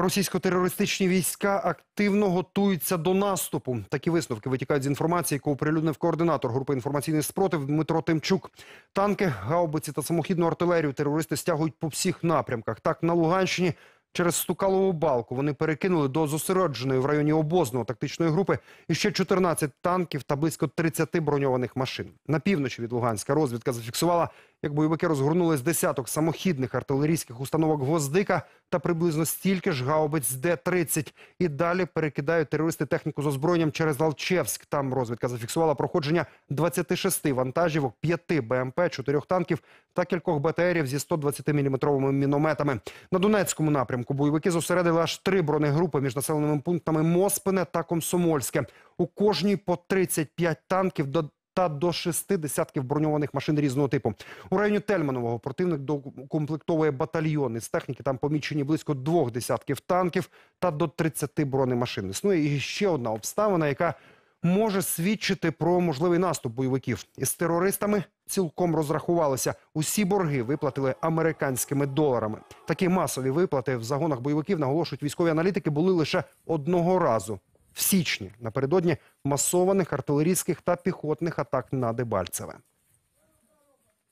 Російсько-терористичні війська активно готуються до наступу. Такі висновки витікають з інформації, яку оприлюднив координатор групи інформаційний спротив Дмитро Тимчук. Танки, гаубиці та самохідну артилерію терористи стягують по всіх напрямках. Так, на Луганщині через Стукалову балку вони перекинули до зосередженої в районі обозного тактичної групи іще 14 танків та близько 30 броньованих машин. На півночі від Луганська розвідка зафіксувала, як бойовики розгорнули з десяток самохідних артилерійських установок «Гвоздика» та приблизно стільки ж гаубиць Д-30. І далі перекидають терористи техніку з озброєнням через Алчевськ. Там розвідка зафіксувала проходження 26 вантажівок, 5 БМП, 4 танків та кількох БТРів зі 120-мм мінометами. На Донецькому напрямку бойовики зосередили аж три бронегрупи між населеними пунктами Моспине та Комсомольське. У кожній по 35 танків до та до шести десятків броньованих машин різного типу. У районі Тельманового противник докомплектовує батальйони. З техніки там помічені близько двох десятків танків та до 30 бронемашин. Існує і ще одна обставина, яка може свідчити про можливий наступ бойовиків. Із терористами цілком розрахувалися. Усі борги виплатили американськими доларами. Такі масові виплати в загонах бойовиків, наголошують військові аналітики, були лише одного разу. В січні напередодні масованих артилерійських та піхотних атак на Дебальцеве.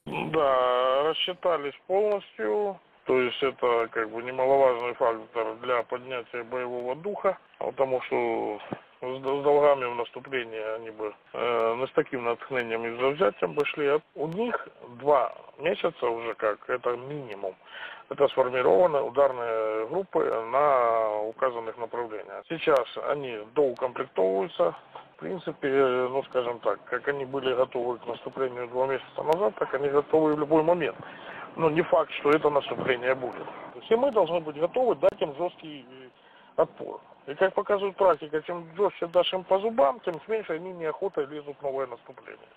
Да, рассчитались полностью. То есть это как бы немаловажный фактор для поднятия боевого духа, потому что с с долгами в наступлении они бы э, не с таким натхнением и завзятием бы шли. А У них два месяца уже как, это минимум. Это сформированы ударные группы на указанных направлениях. Сейчас они доукомплектовываются. В принципе, э, ну скажем так, как они были готовы к наступлению два месяца назад, так они готовы в любой момент. Но не факт, что это наступление будет. И мы должны быть готовы дать им жесткий э, отпор. И как показывает практика, чем жестче дашь им по зубам, тем с меньшей они неохотой лезут в новое наступление.